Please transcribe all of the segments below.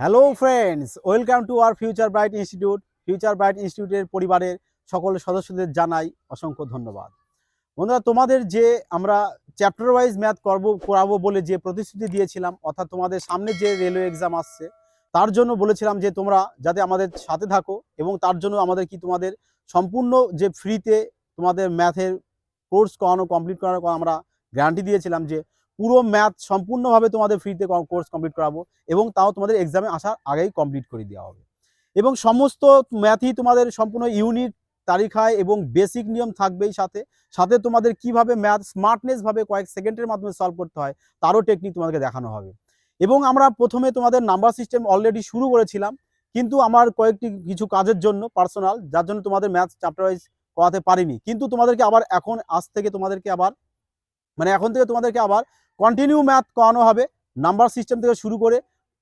Hello friends welcome to our future bright institute future bright ইনস্টিটিউটের পরিবারের সকল সদস্যদের জানাই অসংখ্য ধন্যবাদ। বন্ধুরা, তোমাদের যে আমরা চ্যাপ্টার ওয়াইজ ম্যাথ করব, করাবো বলে যে প্রতিশ্রুতি দিয়েছিলাম, অর্থাৎ তোমাদের সামনে যে রেলওয়ে এক্সাম আসছে, তার জন্য বলেছিলাম যে তোমরা যাতে আমাদের সাথে থাকো এবং তার জন্য আমাদের কি তোমাদের সম্পূর্ণ যে ফ্রিতে তোমাদের ম্যাথের কোর্স করানো কমপ্লিট করানো, আমরা গ্যারান্টি দিয়েছিলাম যে পুরো ম্যাথ সম্পূর্ণভাবে তোমাদের ফ্রিতে কোর্স কমপ্লিট করাবো এবং তাও তোমাদের এক্সামে আসার আগেই কমপ্লিট করে দেওয়া হবে। এবং সমস্ত ম্যাথই তোমাদের সম্পূর্ণ ইউনিট তারিখায় এবং বেসিক নিয়ম থাকবেই সাথে। সাথে তোমাদের কীভাবে ম্যাথ স্মার্টনেস ভাবে কয়েক সেকেন্ডের মাধ্যমে সলভ করতে হয়, তারও টেকনিক তোমাদেরকে দেখানো হবে। এবং আমরা প্রথমে তোমাদের নাম্বার সিস্টেম অলরেডি শুরু করেছিলাম, কিন্তু আমার কয়েকটি কিছু কাজের জন্য পার্সোনাল যার জন্য তোমাদের ম্যাথ চ্যাপ্টার ওয়াইজ করাতে পারিনি। কিন্তু তোমাদেরকে আবার এখন, আজ থেকে তোমাদেরকে আবার মানে এখন থেকে তোমাদেরকে আবার কন্টিনিউ ম্যাথ করানো হবে নাম্বার সিস্টেম থেকে শুরু করে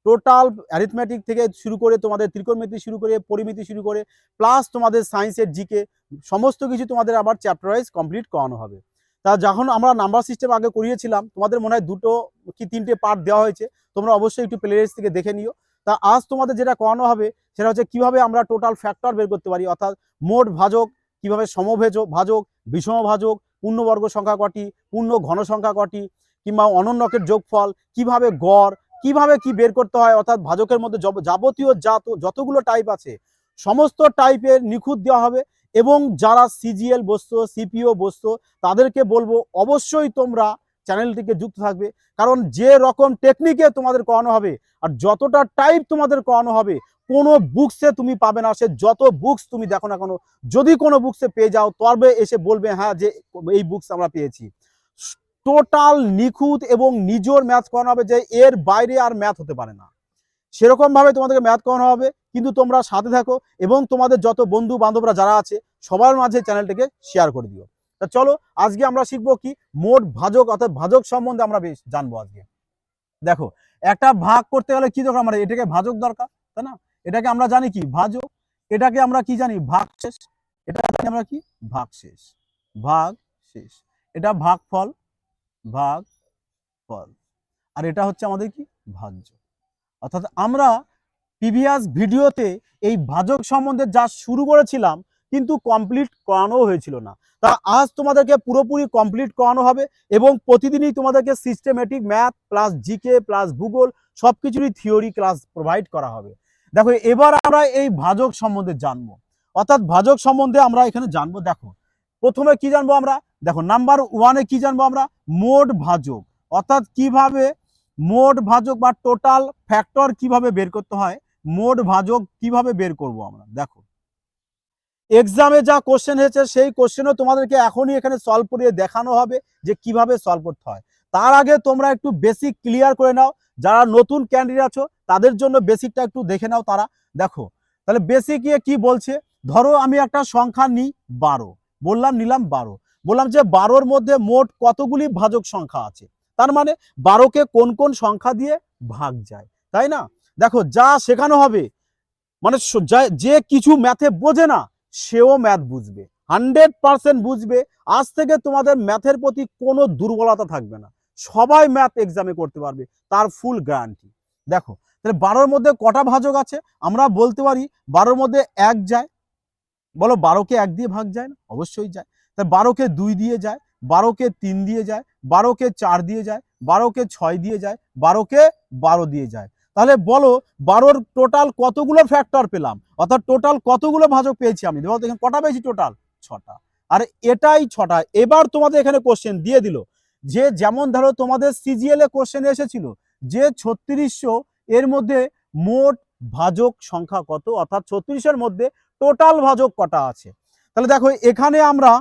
টোটাল অ্যারিথমেটিক থেকে শুরু করে তোমাদের ত্রিকোণমিতি শুরু করে পরিমিতি শুরু করে প্লাস তোমাদের সায়েন্সের জিকে সমস্ত কিছু তোমাদের আবার চ্যাপ্টার ওয়াইজ কমপ্লিট করানো হবে। তা যখন আমরা নাম্বার সিস্টেম আগে করিয়েছিলাম, তোমাদের মনে হয় দুটো কি তিনটে পার্ট দেওয়া হয়েছে, তোমরা অবশ্যই একটু প্লে লিস্ট থেকে দেখে নিও। তা আজ তোমাদের যেটা করানো হবে, সেটা হচ্ছে কীভাবে আমরা টোটাল ফ্যাক্টর বের করতে পারি, অর্থাৎ মোট ভাজক কীভাবে সমভেজ ভাজক, বিষম ভাজক পূর্ণবর্গ সংখ্যা কটি, পূর্ণ ঘন সংখ্যা কটি, কিংবা অনন্যকের যোগফল, কীভাবে গড়, কীভাবে কি বের করতে হয়, অর্থাৎ ভাজকের মধ্যে যাবতীয় জাত, যতগুলো টাইপ আছে, সমস্ত টাইপের নিখুঁত দেওয়া হবে এবং যারা সিজিএল বসতো সিপিও বসতো, তাদেরকে বলব অবশ্যই তোমরা চ্যানেলটিকে যুক্ত থাকবে। কারণ যে রকম টেকনিকে তোমাদের করানো হবে আর যতটা টাইপ তোমাদের করানো হবে, কোনো বুকসে তুমি পাবে না। সে যত বুকস তুমি দেখো না কোনো, যদি কোনো বুকসে পেয়ে যাও, তবে এসে বলবে হ্যাঁ যে এই বুকস আমরা পেয়েছি। টোটাল নিখুঁত এবং নিজের ম্যাথ করানো হবে যে এর বাইরে আর ম্যাথ হতে পারে না। সেরকম ভাবে তোমাদেরকে ম্যাথ করানো হবে, কিন্তু তোমরা সাথে থাকো এবং তোমাদের যত বন্ধু বান্ধবরা যারা আছে, সবার মাঝে চ্যানেলটিকে শেয়ার করে দিও। তা চলো, আজকে আমরা শিখব কি? মোট ভাজক, অর্থাৎ ভাজক সম্বন্ধে আমরা বেশ জানব আজকে। দেখো, একটা ভাগ করতে গেলে কি দরকার? আমরা এটাকে ভাজক দরকার, তাই না? এটাকে আমরা জানি কি? ভাজক। এটাকে আমরা কি জানি? ভাগ শেষ। এটা জানি আমরা কি? ভাগ শেষ। ভাগ শেষ। এটা ভাগ ফল ভাগ ফল। আর এটা হচ্ছে আমাদের কি? ভাজ্য। অর্থাৎ আমরা প্রিভিয়াস ভিডিওতে এই ভাজক সম্বন্ধে যা শুরু করেছিলাম কিন্তু কমপ্লিট করানো হয়েছিল না। তা আজ তোমাদেরকে পুরোপুরি কমপ্লিট করানো হবে এবং প্রতিদিনই তোমাদেরকে systematic math plus GK plus ভূগোল সব কিছুরই থিওরি ক্লাস প্রোভাইড করা হবে। দেখো, এবার আমরা এই ভাজক সম্বন্ধে জানব। অর্থাৎ ভাজক সম্বন্ধে আমরা এখানে জানব, দেখো। প্রথমে কি জানব আমরা? দেখো নাম্বার ওয়ানে কি জানব আমরা? মোট ভাজক। অর্থাৎ কীভাবে মোট ভাজক বা টোটাল ফ্যাক্টর কীভাবে বের করতে হয়? মোট ভাজক কীভাবে বের করব আমরা? দেখো এক্সামে যা কোশ্চেন হয়েছে, সেই কোশ্চেনও তোমাদেরকে এখনই এখানে সলভ করিয়ে দেখানো হবে যে কীভাবে সলভ করতে হয়। তার আগে তোমরা একটু বেসিক ক্লিয়ার করে নাও। যারা নতুন ক্যান্ডিডেট আছো, তাদের জন্য বেসিকটা একটু দেখে নাও তারা। দেখো, তাহলে বেসিক ইয়ে কি বলছে? ধরো আমি একটা সংখ্যা নিই বারো। বললাম, নিলাম বারো। বললাম যে বারোর মধ্যে মোট কতগুলি ভাজক সংখ্যা আছে? তার মানে বারোকে কোন কোন সংখ্যা দিয়ে ভাগ যায়, তাই না? দেখো, যা শেখানো হবে মানে যে কিছু ম্যাথে বোঝে না সেও ম্যাথ বুঝবে। হান্ড্রেড পার্সেন্ট বুঝবে। আজ থেকে তোমাদের ম্যাথের প্রতি কোনো দুর্বলতা থাকবে না। সবাই ম্যাথ এক্সামে করতে পারবে, তার ফুল গ্যারান্টি দেখো, তাহলে বারোর মধ্যে কটা ভাজক আছে? আমরা বলতে পারি বারোর মধ্যে এক যায়। বলো বারোকে এক দিয়ে ভাগ যায় না? অবশ্যই যায়। তা বারোকে দুই দিয়ে যায়, বারোকে তিন দিয়ে যায়, বারোকে চার দিয়ে যায়, বারোকে ছয় দিয়ে যায়, বারোকে বারো দিয়ে যায়। তাহলে বলো বারোর টোটাল কতগুলো ফ্যাক্টর পেলাম? অর্থাৎ টোটাল কতগুলো ভাজক পেয়েছি আমি? দেখো, দেখেন, কটা পেয়েছি টোটাল ছটা। আর এটাই ছটা। এবার তোমাদের এখানে কোশ্চেন দিয়ে দিল। যে যেমন ধরো তোমাদের সিজিএল এ কোশ্চেন এসেছিল, যে ছত্রিশশো এর মধ্যে মোট ভাজক সংখ্যা কত? অর্থাৎ ছত্রিশের মধ্যে টোটাল ভাজক কটা আছে? তাহলে দেখো, এখানে আমরা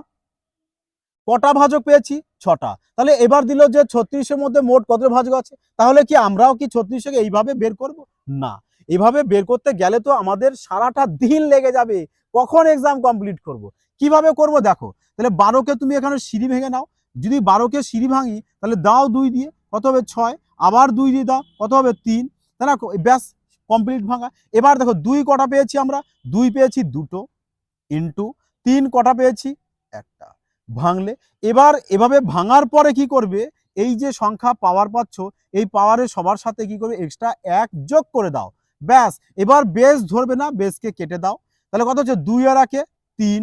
কটা ভাজক পেয়েছি? ছটা। তাহলে এবার দিল যে ছত্রিশের মধ্যে মোট কত ভাজক আছে? তাহলে কি আমরাও কি ছত্রিশকে এইভাবে বের করব? না। এভাবে বের করতে গেলে তো আমাদের সারাটা দিন লেগে যাবে। কখন এক্সাম কমপ্লিট করব? কীভাবে করব দেখো। তাহলে বারোকে তুমি এখানে সিঁড়ি ভেঙে নাও। যদি বারোকে সিঁড়ি ভাঙি, তাহলে দাও দুই দিয়ে। কত হবে ছয়? আবার দুই দিয়ে দাও। কত হবে তিন? তাই না ব্যাস কমপ্লিট ভাঙা। এবার দেখো, দুই কটা পেয়েছি আমরা। দুই পেয়েছি দুটো ইন্টু তিন কটা পেয়েছি? একটা। ভাঙলে। এবার এভাবে ভাঙার পরে কি করবে? এই যে সংখ্যা পাওয়ার পাচ্ছ, এই পাওয়ারে সবার সাথে কি করবে? এক্সট্রা এক যোগ করে দাও। ব্যাস, এবার বেস ধরবে না বেসকে কেটে দাও। তাহলে কত হচ্ছে? দুই আর একে তিন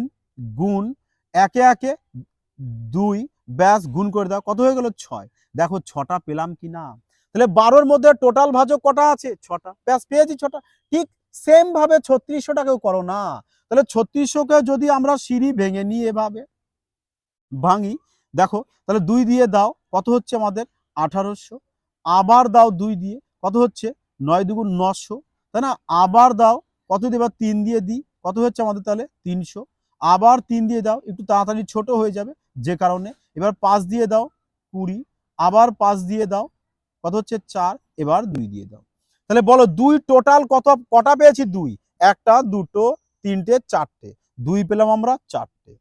গুণ একে একে দুই, ব্যাস, গুণ করে দাও। কত হয়ে গেল? ছয়। দেখো, ছটা পেলাম কি না তাহলে বারোর মধ্যে টোটাল ভাজক কটা আছে? ছটা। ব্যাস, পেয়েছি ছটা। ঠিক সেম ভাবে ছত্রিশশোটাকেও করো না। তাহলে ছত্রিশশোকে যদি আমরা সিঁড়ি ভেঙে নিই এভাবে ভাঙি। দেখো, তাহলে দুই দিয়ে দাও, কত হচ্ছে আমাদের? আঠারোশো। আবার দাও দুই দিয়ে, কত হচ্ছে? নয় দুগুণ নশো। তাই না? আবার দাও, কত দিয়ে এবার তিন দিয়ে দিই, কত হচ্ছে আমাদের তাহলে? তিনশো। আবার তিন দিয়ে দাও, একটু তাড়াতাড়ি ছোট হয়ে যাবে, যে কারণে। এবার পাঁচ দিয়ে দাও, কুড়ি। আবার পাঁচ দিয়ে দাও, কত হচ্ছে? চার। এবার দুই দিয়ে দাও। তাহলে বলো, দুই টোটাল কত, কটা পেয়েছি? দুই। একটা, দুটো, তিনটে, চারটে। দুই পেলাম আমরা চারটে।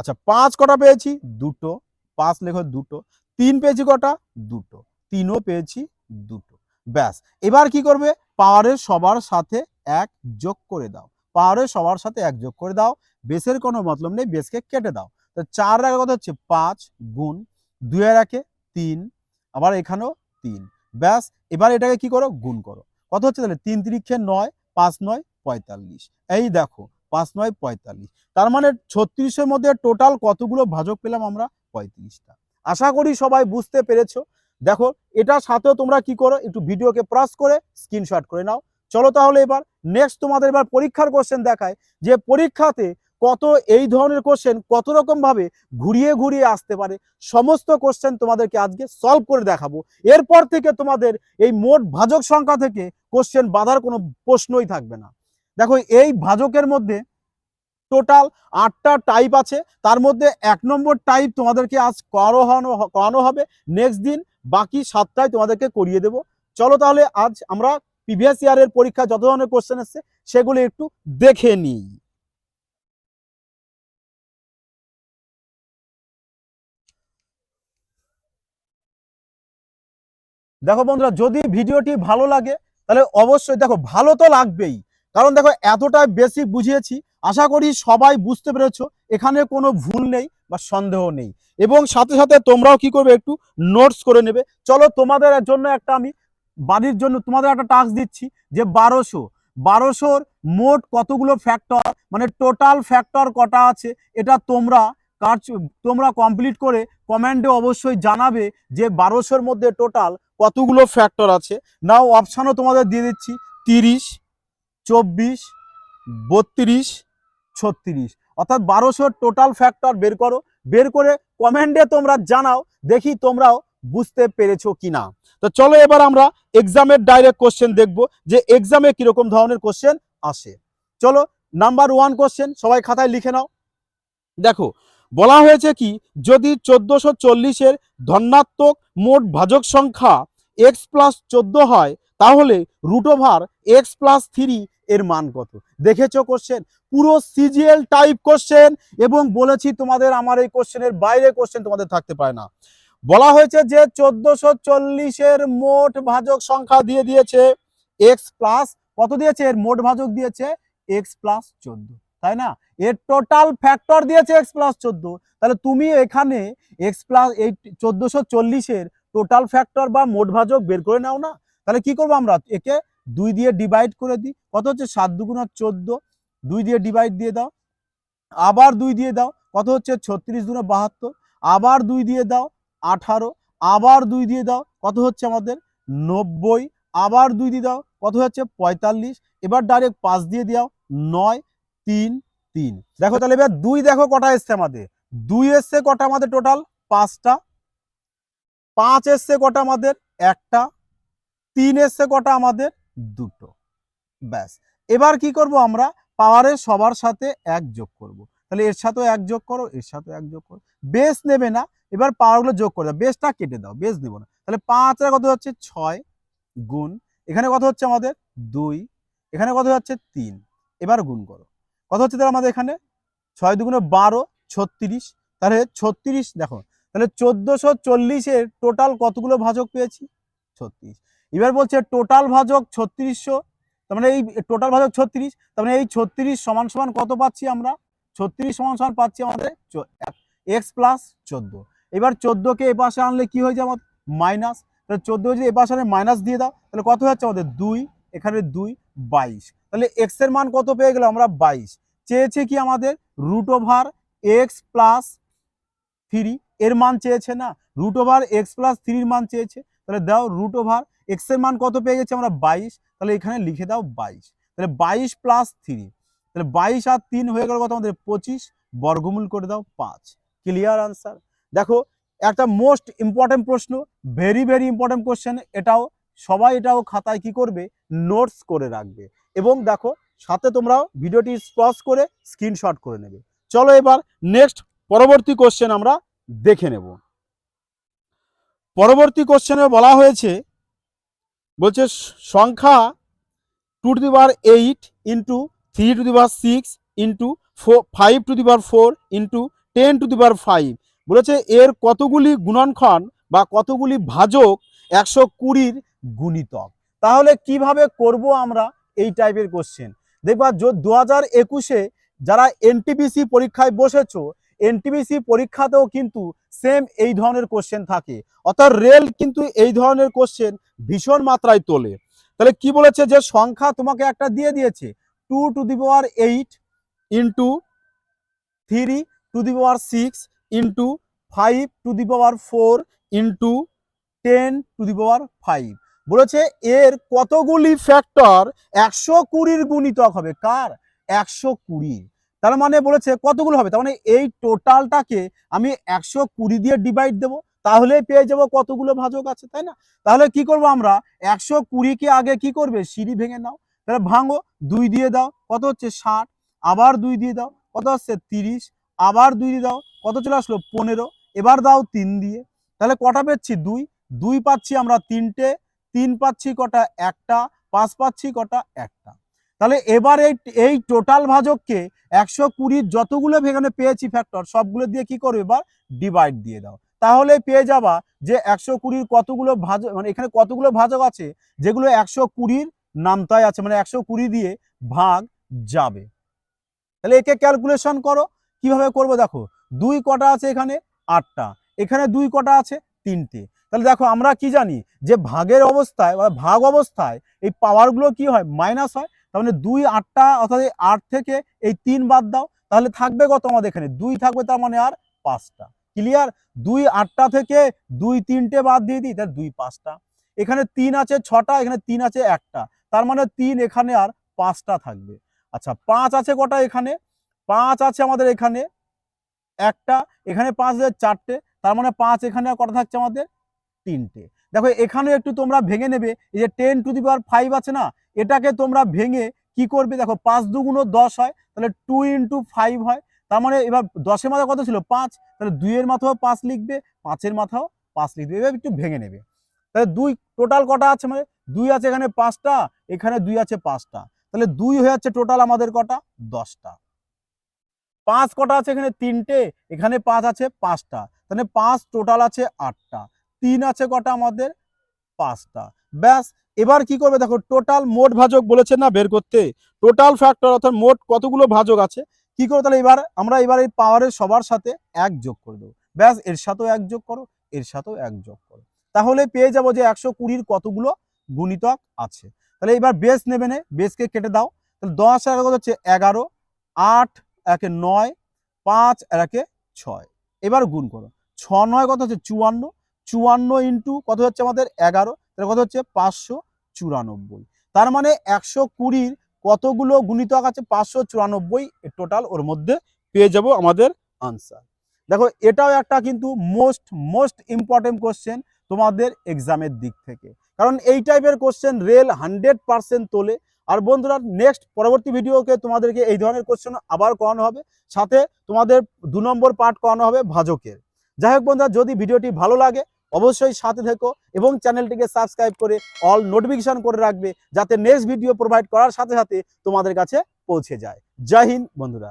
আচ্ছা পাঁচ কটা পেয়েছি? দুটো। পাঁচ লেখো দুটো। তিন পেয়েছি কটা? দুটো। তিনও পেয়েছি দুটো। ব্যাস। এবার কি করবে? পাওয়ারের সবার সাথে এক যোগ করে দাও। পাওয়ারের সবার সাথে এক যোগ করে দাও। বেসের কোনো মতলব নেই, বেসকে কেটে দাও। তো চার রাখে কত হচ্ছে? পাঁচ গুণ দুইয়ের রাখে তিন, আবার এখানেও তিন। ব্যাস, এবার এটাকে কি করো? গুণ করো। কত হচ্ছে তাহলে? তিন তিরিক্ষে নয়, পাঁচ নয়, পঁয়তাল্লিশ। এই দেখো পাঁচ নয় পঁয়তাল্লিশ। তার মানে ছত্রিশের মধ্যে টোটাল কতগুলো ভাজক পেলাম আমরা? পঁয়ত্রিশটা। আশা করি সবাই বুঝতে পেরেছ। দেখো এটার সাথেও তোমরা কি করো? একটু ভিডিওকে প্রাস করে স্ক্রিনশট করে নাও। চলো তাহলে এবার নেক্সট তোমাদের এবার পরীক্ষার কোশ্চেন দেখায় যে পরীক্ষাতে কত এই ধরনের কোশ্চেন কত রকম ভাবে ঘুরিয়ে ঘুরিয়ে আসতে পারে। সমস্ত কোশ্চেন তোমাদেরকে আজকে সলভ করে দেখাবো। এরপর থেকে তোমাদের এই মোট ভাজক সংখ্যা থেকে কোশ্চেন বাঁধার কোনো প্রশ্নই থাকবে না। দেখো, এই ভাজকের মধ্যে টোটাল আটটা টাইপ আছে। তার মধ্যে এক নম্বর টাইপ তোমাদেরকে আজ করানো করানো হবে। নেক্সট দিন বাকি সাতটায় তোমাদেরকে করিয়ে দেব। চলো তাহলে আজ আমরা প্রিভিয়াস ইয়ারের পরীক্ষা যত ধরনের কোশ্চেন এসছে, সেগুলি একটু দেখে নিই। দেখো বন্ধুরা, যদি ভিডিওটি ভালো লাগে, তাহলে অবশ্যই দেখো, ভালো তো লাগবেই। কারণ দেখো এতটাই বেসিক বুঝিয়েছি, আশা করি সবাই বুঝতে পেরেছ, এখানে কোনো ভুল নেই বা সন্দেহ নেই। এবং সাথে সাথে তোমরাও কি করবে একটু নোটস করে নেবে। চলো তোমাদের জন্য একটা আমি বাড়ির জন্য তোমাদের একটা টাস্ক দিচ্ছি, যে বারোশো। বারোশোর মোট কতগুলো ফ্যাক্টর মানে টোটাল ফ্যাক্টর কটা আছে, এটা তোমরা কাজ, তোমরা কমপ্লিট করে কমেন্টে অবশ্যই জানাবে যে বারোশোর মধ্যে টোটাল কতগুলো ফ্যাক্টর আছে। নাও অপশানও তোমাদের দিয়ে দিচ্ছি, তিরিশ। চব্বিশ, বত্রিশ, ছত্রিশ। অর্থাৎ বারোশোর টোটাল ফ্যাক্টর বের করো। বের করে কমেন্টে তোমরা জানাও, দেখি তোমরাও বুঝতে পেরেছ কিনা। তো চলো এবার আমরা এক্সামের ডাইরেক্ট কোশ্চেন দেখব যে এক্সামে কীরকম ধরনের কোশ্চেন আসে। চলো নাম্বার ওয়ান কোশ্চেন সবাই খাতায় লিখে নাও। দেখো, বলা হয়েছে কি, যদি চোদ্দশো চল্লিশের ধনাত্মক মোট ভাজক সংখ্যা এক্স প্লাস চোদ্দ হয় তাহলে root over x plus three এর মান কত? দেখেছ কোশ্চেন পুরো সিজিএল টাইপ কোশ্চেন এবং বলেছি তোমাদের আমার এই কোশ্চেনের বাইরে কোশ্চেন তোমাদের থাকতে পারে না। বলা হয়েছে যে চোদ্দশো চল্লিশের মোট ভাজক সংখ্যা দিয়ে দিয়েছে এক্স প্লাস কত দিয়েছে? এর মোট ভাজক দিয়েছে এক্স প্লাস চোদ্দ, তাই না? এর টোটাল ফ্যাক্টর দিয়েছে এক্স প্লাস চোদ্দ, তাহলে তুমি এখানে এক্স প্লাস এই চোদ্দশো চল্লিশের টোটাল ফ্যাক্টর বা মোট ভাজক বের করে নাও না। তাহলে কি করব আমরা? একে দুই দিয়ে ডিভাইড করে দিই। কত হচ্ছে? সাত দুগুণা চোদ্দ। দুই দিয়ে ডিভাইড দিয়ে দাও। আবার দুই দিয়ে দাও। কত হচ্ছে? ছত্রিশ দুগুণা বাহাত্তর। আবার দুই দিয়ে দাও। আঠারো। আবার দুই দিয়ে দাও। কত হচ্ছে আমাদের? নব্বই। আবার দুই দিয়ে দাও। কত হচ্ছে? পঁয়তাল্লিশ। এবার ডাইরেক্ট পাঁচ দিয়ে দাও নয়, তিন তিন। দেখো তাহলে এবার দুই দেখো কটা এসছে আমাদের। দুই এসছে কটা আমাদের টোটাল পাঁচটা। পাঁচ এসছে কটা আমাদের? একটা। তিন এসছে কটা আমাদের? দুটো। ব্যাস। এবার কি করব আমরা? পাওয়ারের সবার সাথে এক যোগ করব। তাহলে এর সাথেও এক যোগ করো, এর সাথেও এক যোগ করো। বেস নেবে না, এবার পাওয়ারগুলো যোগ করে দাও। বেসটা কেটে দাও, বেস নেব না। তাহলে পাঁচ আর কত হচ্ছে? ছয় গুণ। এখানে কত হচ্ছে আমাদের? দুই। এখানে কত হচ্ছে? তিন। এবার গুণ করো। কত হচ্ছে তাহলে আমাদের এখানে? ছয় দুগুণে বারো, ছত্রিশ। তাহলে ছত্রিশ, দেখো। তাহলে চোদ্দোশো চল্লিশের টোটাল কতগুলো ভাজক পেয়েছি? ছত্রিশ। এবার বলছে টোটাল ভাজক ছত্রিশশো, তার মানে এই টোটাল ভাজক ছত্রিশ, তার মানে এই ছত্রিশ সমান সমান কত পাচ্ছি আমরা? ছত্রিশ সমান সমান পাচ্ছি আমাদের এক্স প্লাস চোদ্দ। এবার চোদ্দোকে এ পাশে আনলে কি হয়ে যায় আমাদের? মাইনাস তাহলে চোদ্দ যদি এ পাশে মাইনাস দিয়ে দাও, তাহলে কত হচ্ছে আমাদের? দুই, এখানে দুই, বাইশ। তাহলে এক্সের মান কত পেয়ে গেলাম আমরা? বাইশ। চেয়েছে কি আমাদের? Root over x plus three এর মান চেয়েছে না। রুট ওভার এক্স প্লাস থ্রির মান চেয়েছে। তাহলে দাও রুট ওভার এক্সের মান কত পেয়ে গেছি আমরা বাইশ, তাহলে এখানে লিখে দাও বাইশ। তাহলে বাইশ প্লাস থ্রি তাহলে বাইশ আর তিন হয়ে গেল কত আমাদের পঁচিশ, বর্গমূল করে দাও পাঁচ। ক্লিয়ার আনসার দেখো, একটা মোস্ট ইম্পর্টেন্ট প্রশ্ন ভেরি ভেরি ইম্পর্টেন্ট কোশ্চেন এটাও, সবাই এটাও খাতায় কি করবে? নোটস করে রাখবে। এবং দেখো, সাথে তোমরা ভিডিওটি স্পজ করে স্ক্রিনশট করে নেবে। চলো এবার নেক্সট পরবর্তী কোশ্চেন আমরা দেখে নেব। পরবর্তী কোশ্চেনে বলা হয়েছে বলছে সংখ্যা two to the bar eight into three to the bar six into four five to the bar four into ten to the bar five বলেছে এর কতগুলি গুণনক্ষণ বা কতগুলি ভাজক একশো কুড়ির গুণিতক। তাহলে কীভাবে করব আমরা এই টাইপের কোশ্চেন দেখবা দু হাজার একুশে যারা এনটিপিসি পরীক্ষায় বসেছো এনটিপিসি পরীক্ষাতেও কিন্তু সেম এই ধরনের কোশ্চেন থাকে। অর্থাৎ রেল কিন্তু এই ধরনের কোশ্চেন ভীষণ মাত্রায় তোলে। তাহলে কি বলেছে যে সংখ্যা তোমাকে একটা দিয়ে দিয়েছে two to the power eight into three to the power six into five to the power four into ten to the power five বলেছে এর কতগুলি ফ্যাক্টর একশো কুড়ির গুণিতক হবে? কার? একশো কুড়ি। তার মানে বলেছে কতগুলো হবে? তার মানে এই টোটালটাকে আমি একশো কুড়ি দিয়ে ডিভাইড দেবো তাহলে পেয়ে যাব কতগুলো ভাজক আছে, তাই না? তাহলে কি করব আমরা? একশো কুড়িকে আগে কি করবে? সিঁড়ি ভেঙে নাও। তাহলে ভাঙো, দুই দিয়ে দাও, কত হচ্ছে? ষাট। আবার দুই দিয়ে দাও, কত হচ্ছে? তিরিশ। আবার দুই দিয়ে দাও, কত চলে আসলো? পনেরো। এবার দাও তিন দিয়ে। তাহলে কটা পেয়েছি? দুই। দুই পাচ্ছি আমরা তিনটে। তিন পাচ্ছি কটা? একটা। পাঁচ পাচ্ছি কটা? একটা। তাহলে এবার এই এই টোটাল ভাজককে একশো কুড়ির যতগুলো এখানে পেয়েছি ফ্যাক্টর সবগুলো দিয়ে কি করবে এবার ডিভাইড দিয়ে দাও। তাহলে পেয়ে যাবা যে একশো কুড়ির কতগুলো ভাজক মানে এখানে কতগুলো ভাজক আছে, যেগুলো একশো কুড়ির নামতায় আছে মানে একশো কুড়ি দিয়ে ভাগ যাবে। তাহলে একে ক্যালকুলেশন করো, কীভাবে করব দেখো, দুই কটা আছে এখানে আটটা, এখানে দুই কটা আছে তিনটে। তাহলে দেখো আমরা কি জানি যে ভাগের অবস্থায় বা ভাগ অবস্থায় এই পাওয়ারগুলো কি হয় মাইনাস হয় তার মানে দুই আটটা অর্থাৎ আট থেকে এই তিন বাদ দাও, তাহলে থাকবে কত আমাদের এখানে? দুই থাকবে তার মানে আর পাঁচটা। ক্লিয়ার দুই আটটা থেকে দুই তিনটে বাদ দিয়ে দিই, তাহলে দুই পাঁচটা। এখানে তিন আছে ছটা, এখানে তিন আছে একটা। তার মানে তিন এখানে আর পাঁচটা থাকবে। আচ্ছা পাঁচ আছে কটা এখানে? পাঁচ আছে আমাদের এখানে একটা, এখানে পাঁচ আছে চারটে, তার মানে পাঁচ এখানে আর কটা থাকছে আমাদের? তিনটে। দেখো, এখানেও একটু তোমরা ভেঙে নেবে। এই যে ten to the power five আছে না, এটাকে তোমরা ভেঙে কি করবে? দেখো, পাঁচ দুগুণো দশ হয়, তাহলে টু ইন্টু ফাইভ হয়। তার মানে এবার দশের মাথা কত ছিল? পাঁচ। তাহলে দুইয়ের মাথাও পাঁচ লিখবে, পাঁচের মাথাও পাঁচ লিখবে। এবার একটু ভেঙে নেবে। তাহলে দুই টোটাল কটা আছে মানে? দুই আছে এখানে পাঁচটা, এখানে দুই আছে পাঁচটা। তাহলে দুই হয়ে যাচ্ছে টোটাল আমাদের কটা? দশটা। পাঁচ কটা আছে এখানে তিনটে, এখানে পাঁচ আছে পাঁচটা। তাহলে পাঁচ টোটাল আছে আটটা। তিন আছে কটা আমাদের? পাঁচটা। ব্যাস, এবার কি করবে দেখো টোটাল মোট ভাজক বলেছে না বের করতে? টোটাল ফ্যাক্টর অর্থাৎ মোট কতগুলো ভাজক আছে? কি করো তাহলে এবার, আমরা এবার এই পাওয়ারের সবার সাথে এক যোগ করে দেবো। ব্যাস, এর সাথেও এক যোগ করো, এর সাথেও এক যোগ করো। তাহলে পেয়ে যাব যে একশো কুড়ির কতগুলো গুণিতক আছে? তাহলে এবার বেস নেবে নে বেসকে কেটে দাও। তাহলে দশ আর কত হচ্ছে এগারো, আট একে নয়, পাঁচ একে ছয়। এবার গুণ করো। ছ নয় কত হচ্ছে? চুয়ান্ন। চুয়ান্ন ইন্টু কত হচ্ছে আমাদের এগারো? তাহলে কত হচ্ছে? পাঁচশো চুরানব্বই। তার মানে একশো কুড়ির কতগুলো গুণিতক আছে? পাঁচশো চুরানব্বই টোটাল ওর মধ্যে পেয়ে যাব আমাদের আনসার দেখো, এটাও একটা কিন্তু মোস্ট মোস্ট ইম্পর্টেন্ট কোশ্চেন তোমাদের এক্সামের দিক থেকে। কারণ এই টাইপের কোশ্চেন রেল হান্ড্রেড পার্সেন্ট তোলে। আর বন্ধুরা নেক্সট পরবর্তী ভিডিওকে তোমাদেরকে এই ধরনের কোশ্চেন আবার করানো হবে। সাথে তোমাদের দু নম্বর পার্ট করানো হবে ভাজকের। যাই হোক বন্ধুরা, যদি ভিডিওটি ভালো লাগে অবশ্যই সাথে থেকো এবং চ্যানেলটিকে সাবস্ক্রাইব করে অল নোটিফিকেশন করে রাখবে যাতে নেক্সট ভিডিও প্রোভাইড করার সাথে সাথে তোমাদের কাছে পৌঁছে যায়। জয় হিন্দ বন্ধুরা।